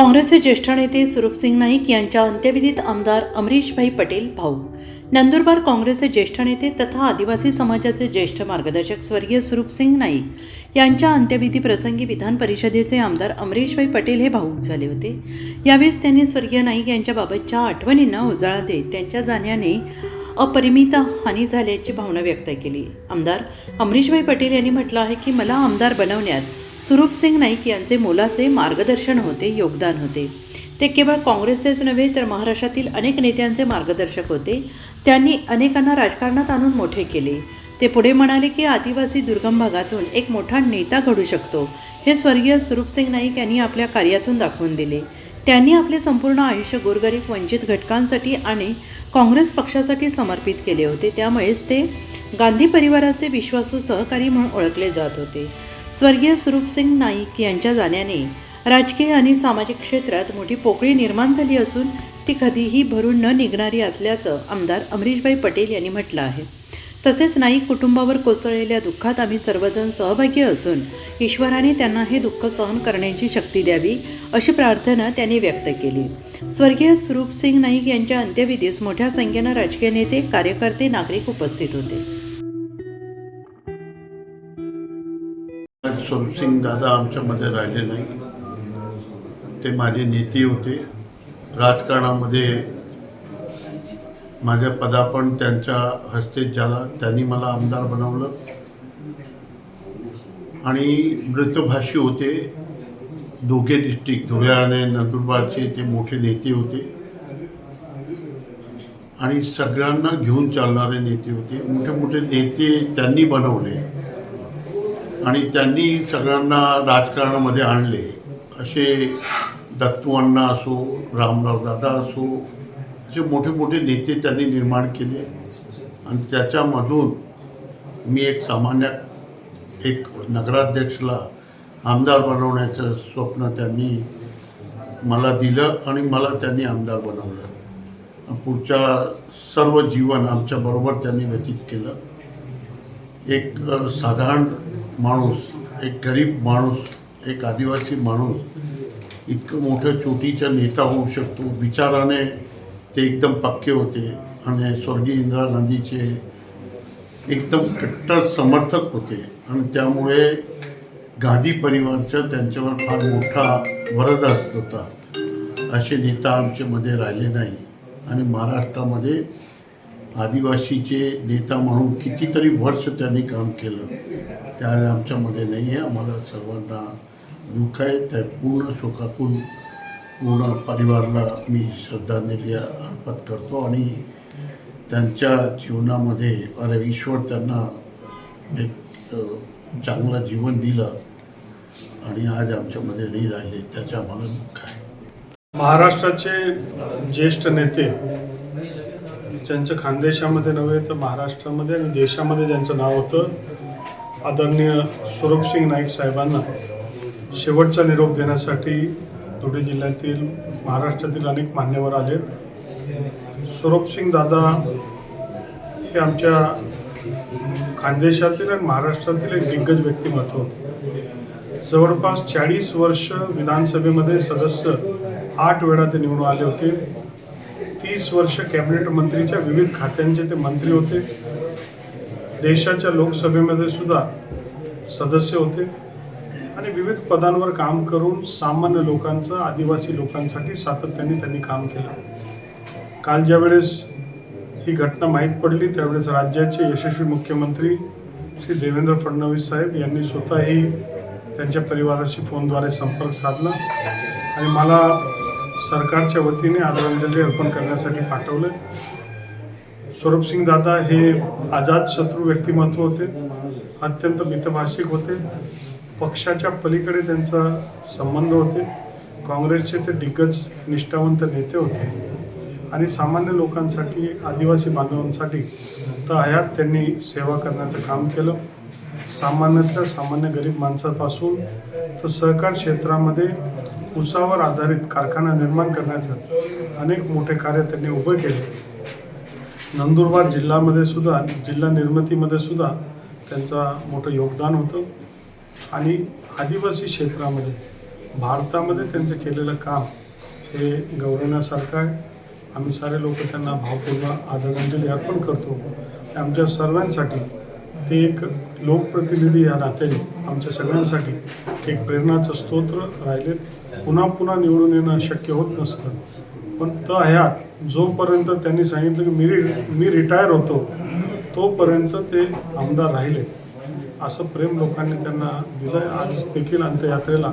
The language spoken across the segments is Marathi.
काँग्रेसचे ज्येष्ठ नेते सुरूपसिंग नाईक यांच्या अंत्यविधीत आमदार अमरीशभाई पटेल भाऊ. नंदुरबार काँग्रेसचे ज्येष्ठ नेते तथा आदिवासी समाजाचे ज्येष्ठ मार्गदर्शक स्वर्गीय सुरूपसिंग नाईक यांच्या अंत्यविधी प्रसंगी विधान परिषदेचे आमदार अमरीशभाई पटेल हे भाऊक झाले होते. यावेळेस त्यांनी स्वर्गीय नाईक यांच्याबाबतच्या आठवणींना उजाळा देत त्यांच्या जाण्याने अपरिमित हानी झाल्याची भावना व्यक्त केली. आमदार अमरीशभाई पटेल यांनी म्हटलं आहे की मला आमदार बनवण्यात सुरूपसिंग नाईक यांचे मोलाचे मार्गदर्शन होते योगदान होते. ते केवळ काँग्रेसचेच नव्हे तर महाराष्ट्रातील अनेक नेत्यांचे मार्गदर्शक होते. त्यांनी अनेकांना राजकारणात आणून मोठे केले. ते पुढे म्हणाले की आदिवासी दुर्गम भागातून एक मोठा नेता घडू शकतो हे स्वर्गीय सुरूपसिंग नाईक यांनी आपल्या कार्यातून दाखवून दिले. त्यांनी आपले संपूर्ण आयुष्य गोरगरीब वंचित घटकांसाठी आणि काँग्रेस पक्षासाठी समर्पित केले होते. त्यामुळेच ते गांधी परिवाराचे विश्वासू सहकारी म्हणून ओळखले जात होते. स्वर्गीय सुरूपसिंग नाईक यांच्या जाण्याने राजकीय आणि सामाजिक क्षेत्रात मोठी पोकळी निर्माण झाली असून ती कधीही भरून न निघणारी असल्याचं आमदार अमरीशभाई पटेल यांनी म्हटलं आहे. तसेच नाईक कुटुंबावर कोसळलेल्या दुःखात आम्ही सर्वजण सहभागी असून ईश्वराने त्यांना हे दुःख सहन करण्याची शक्ती द्यावी अशी प्रार्थना त्यांनी व्यक्त केली. स्वर्गीय स्वरूपसिंग नाईक यांच्या अंत्यविधीस मोठ्या संख्येनं राजकीय नेते कार्यकर्ते नागरिक उपस्थित होते. स्वरूपसिंग दादा आमच्यामध्ये राहिले नाही. ते माझे नेते होते. राजकारणामध्ये माझ्या पदार्पण त्यांच्या हस्ते झाला त्यांनी मला आमदार बनवलं. आणि मृतभाषी होते. दोघे डिस्ट्रिक्ट धुळे आणि नंदुरबारचे ते मोठे नेते होते. आणि सगळ्यांना घेऊन चालणारे नेते होते. मोठे मोठे नेते त्यांनी बनवले. आणि त्यांनी सगळ्यांना राजकारणामध्ये आणले. असे दत्तू अण्णा असो रामराव दादा असो असे मोठे मोठे नेते त्यांनी निर्माण केले. आणि त्याच्यामधून मी एक सामान्य एक नगराध्यक्षला आमदार बनवण्याचं स्वप्न त्यांनी मला दिलं आणि मला त्यांनी आमदार बनवलं. पुढच्या सर्व जीवन आमच्याबरोबर त्यांनी व्यतीत केलं. एक साधारण माणूस एक गरीब माणूस एक आदिवासी माणूस इतकं मोठं चोटीचा नेता होऊ शकतो. विचाराने ते एकदम पक्के होते आणि स्वर्गीय इंदिरा गांधीचे एकदम कट्टर समर्थक होते. आणि त्यामुळे गांधी परिवारचा त्यांच्यावर फार मोठा वरदहस्त होता. असे नेता आमच्यामध्ये राहिले नाही. आणि महाराष्ट्रामध्ये आदिवासीचे नेता म्हणून कितीतरी वर्ष त्यांनी काम केलं. त्या आमच्यामध्ये नाही आहे आम्हाला सर्वांना दुःख आहे. त्या पूर्ण शोकातून पूर्ण परिवाराला मी श्रद्धांजली अर्पण करतो आणि त्यांच्या जीवनामध्ये अरे ईश्वर त्यांना एक चांगलं जीवन दिलं आणि आज आमच्यामध्ये नाही राहिले. त्याचं आम्हाला दुःख आहे. महाराष्ट्राचे ज्येष्ठ नेते ज्यांचं खानदेशामध्ये नव्हे तर महाराष्ट्रामध्ये आणि देशामध्ये ज्यांचं नाव होतं आदरणीय स्वरूपसिंग नाईक साहेबांना शेवटचा निरोप देण्यासाठी धुळे जिल्ह्यातील महाराष्ट्रातील अनेक मान्यवर आले स्वरूपसिंग दादा हे आमच्या खानदेशातील आणि महाराष्ट्रातील एक दिग्गज व्यक्तिमत्व होते. जवळपास चाळीस वर्ष विधानसभेमध्ये सदस्य आठ वेळा ते निवडून आले होते. तीस वर्ष कॅबिनेट मंत्रीच्या विविध खात्यांचे ते मंत्री होते. देशाच्या लोकसभेमध्ये सुद्धा सदस्य होते. आणि विविध पदांवर काम करून सामान्य लोकांचं आदिवासी लोकांसाठी सातत्याने त्यांनी काम केलं. काल ज्यावेळेस ही घटना माहीत पडली त्यावेळेस राज्याचे यशस्वी मुख्यमंत्री श्री देवेंद्र फडणवीस साहेब यांनी स्वतःही त्यांच्या परिवाराशी फोनद्वारे संपर्क साधला. आणि मला सरकारच्या वतीने आदरांजली अर्पण करण्यासाठी पाठवलं. स्वरूपसिंग दादा हे आजाद शत्रू व्यक्तिमत्व होते अत्यंत मितभाषिक होते. पक्षाच्या पलीकडे त्यांचा संबंध होते. काँग्रेसचे ते दिग्गज निष्ठावंत नेते होते. आणि सामान्य लोकांसाठी आदिवासी बांधवांसाठी तर हयात त्यांनी सेवा करण्याचं काम केलं. सामान्यातल्या सामान्य गरीब माणसापासून तर सहकार क्षेत्रामध्ये उसावर आधारित कारखाना निर्माण करण्याचं अनेक मोठे कार्य त्यांनी उभं केले. नंदुरबार जिल्ह्यामध्ये सुद्धा जिल्हा निर्मितीमध्ये सुद्धा त्यांचा मोठं योगदान होतं. आणि आदिवासी क्षेत्रामध्ये भारतामध्ये त्यांचं केलेलं काम हे गौरवण्यासारखं आहे. आम्ही सारे लोक त्यांना भावपूर्ण आदरांजली अर्पण करतो. आमच्या सर्वांसाठी ते एक लोकप्रतिनिधी या नात्याने आमच्या सगळ्यांसाठी एक प्रेरणाचं स्तोत्र राहिले. पुन्हा पुन्हा निवडून येणं शक्य होत नसतं. पण त ह्यात जोपर्यंत त्यांनी सांगितलं की मी रि- मी रिटायर होतो तोपर्यंत ते आमदार राहिले. असं प्रेम लोकांनी त्यांना दिलं आज देखील अंत्ययात्रेला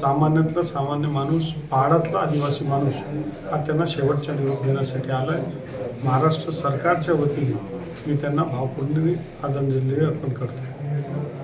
सामान्यातला सामान्य माणूस पहाडातला आदिवासी माणूस हा त्यांना शेवटच्या निरोप देण्यासाठी आला आहे महाराष्ट्र सरकारच्या वतीने मी त्यांना भावपूर्ण आदरांजली अर्पण करतो